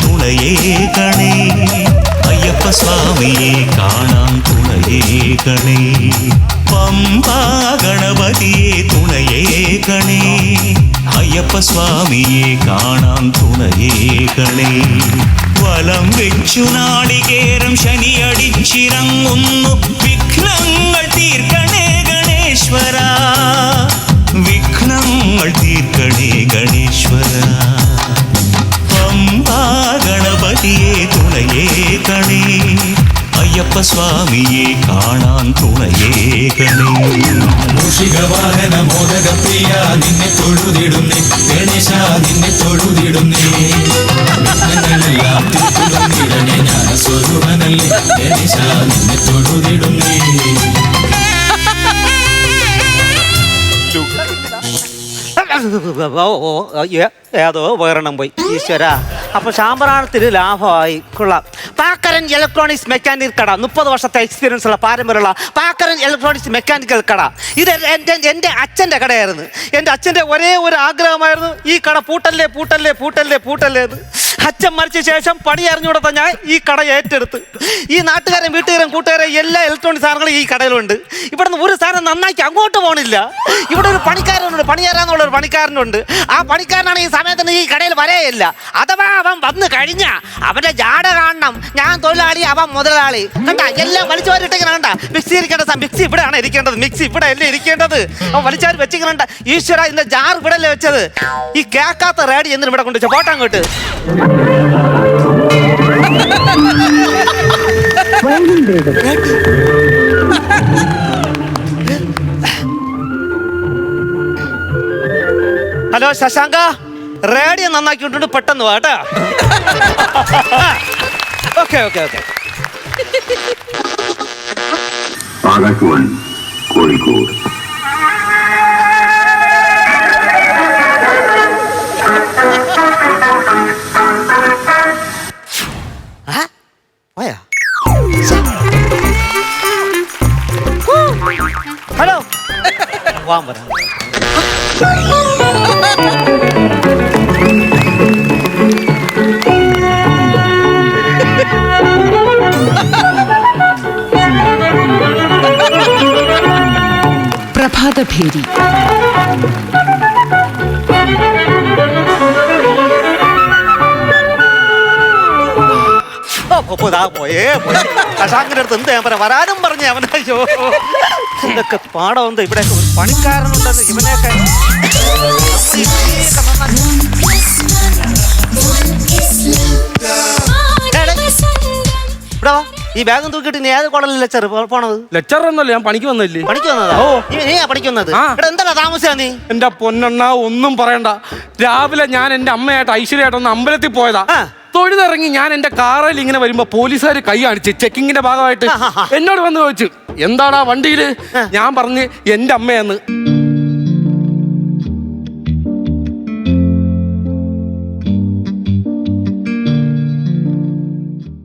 തുണയേകണേ അയ്യപ്പ സ്വാമിയെ കാണാൻ തുണയേകണേ പമ്പാ ഗണപതിയെ തുണയേകണേ അയ്യപ്പ സ്വാമിയെ കാണാൻ തുണയേകണേ വലം വെച്ചു നാളികേരം ശനിയടിച്ചിറങ്ങുന്നു വിഘ്നങ്ങൾ തീർക്കണേ ഗണേശ്വര വിഘ്നങ്ങൾ തീർക്കണേ ഗണേശ്വര പമ്പാ ഗണപതിയെ തുണയേ കണേ. അയ്യപ്പ സ്വാമിയെ കാണാൻ തുണയേ കണേ. മൂഷികവാഹന മോദകപ്രിയ നിന്നെ തൊഴുതിടുന്നേ. ഗണേശ നിന്നെ തൊഴുതിടുന്നേ. സ്വരൂപനല്ലേ ഗണേശ നിന്നെ തൊഴുതിടുന്നേ. ഓ ഓ ഏ- ഏതോ ഉപകരണം പോയി. ഈശ്വര. അപ്പൊ ശാമ്പറാണത്തിന് ലാഭമായി. കൊള്ളാം. പാക്കരൻ ഇലക്ട്രോണിക്സ് മെക്കാനിക് കട. മുപ്പത് വർഷത്തെ എക്സ്പീരിയൻസ് ഉള്ള പാരമ്പര്യമുള്ള പാക്കരൻ ഇലക്ട്രോണിക്സ് മെക്കാനിക്കൽ കട. ഇത് എന്റെ എന്റെ അച്ഛന്റെ കടയായിരുന്നു. എന്റെ അച്ഛന്റെ ഒരേ ഒരു ആഗ്രഹമായിരുന്നു. ഈ കട പൂട്ടല്ലേ പൂട്ടല്ലേ പൂട്ടല്ലേ പൂട്ടല്ലേ എന്ന്. അച്ഛൻ മരിച്ച ശേഷം പണി അറിഞ്ഞുകൊടുത്ത ഞാൻ ഈ കട ഏറ്റെടുത്ത്. ഈ നാട്ടുകാരൻ വീട്ടുകാരൻ കൂട്ടുകാരൻ എല്ലാ ഇലക്ട്രോണിക് സാധനങ്ങളും ഈ കടയിലുണ്ട്. ഇവിടുന്ന് ഒരു സാധനം നന്നാക്കി അങ്ങോട്ട് പോകണില്ല ഇവിടെ ഒരു പണിക്കാരനുണ്ട്. പണിയാരാന്നുള്ള ഒരു പണിക്കാരനുണ്ട്. ആ പണിക്കാരനാണ് ഈ സമയത്തിന് ഈ കടയിൽ വരെയില്ല. അഥവാ അവൻ വന്നു കഴിഞ്ഞ അവന്റെ ജാട കാണണം. ഞാൻ തൊഴിലാളി അവൻ മുതലാളി. കണ്ട എല്ലാം വലിച്ചു വാരിട്ടിങ്ങനെ കണ്ട. മിക്സി ഇരിക്കേണ്ട മിക്സി ഇവിടെയാണ് ഇരിക്കേണ്ടത്. മിക്സി ഇവിടെ അല്ലേ ഇരിക്കേണ്ടത്? അവൻ വലിച്ചാർ വെച്ചിങ്ങനെ ഈശ്വര ഇന്ന് ജാർ ഇവിടെ അല്ലേ വെച്ചത്? ഈ കേക്കാത്ത റേഡി എന്തിനും ഇവിടെ കൊണ്ടുവച്ച ഫോട്ടോ അങ്ങോട്ട്. ഹലോ ശശാങ്ക? റേഡിയോ നന്നാക്കി വിട്ടിട്ട് പെട്ടെന്ന് വാ കേട്ടാ. Okay okay okay. കോഴിക്കോട്. പോയാ? ഹലോ. വാൻ പ്രഭാതഭേരി പോയേ. ശശാങ്കിന്റെ അടുത്ത് എന്ത് ഞാൻ പറയാം? വരാനും പറഞ്ഞു അവനെ. ഇതൊക്കെ പാടം ഇവിടെ ഒരു പണിക്കാരനുണ്ടെന്ന് ഇവനെയൊക്കെ. ഈ ബാഗും തൂക്കിട്ട് നീ ഏത് കോളേജിൽ ലെക്ചർ പോണത്? ലെക്ചർ ഒന്നല്ല ഞാൻ പണിക്ക് വന്നില്ലേ പണിക്ക് വന്നതാ? ഓ. നീ- പണിക്കുന്നത് വന്നത്? ഇവിടെ എന്താ താമസിച്ചാ നീ? എന്റെ പൊന്നെണ്ണ ഒന്നും പറയണ്ട. രാവിലെ ഞാൻ എന്റെ അമ്മയായിട്ട് ഐശ്വര്യായിട്ട് ഒന്ന് അമ്പലത്തിൽ പോയതാ. തൊഴുതിറങ്ങി ഞാൻ എന്റെ കാറിൽ ഇങ്ങനെ വരുമ്പോ പോലീസുകാർ കൈ കാണിച്ച് ചെക്കിങ്ങിന്റെ ഭാഗമായിട്ട്. എന്നോട് വന്ന് ചോദിച്ചു എന്താടാ വണ്ടിയിൽ? ഞാൻ പറഞ്ഞ് എന്റെ അമ്മയെന്ന്.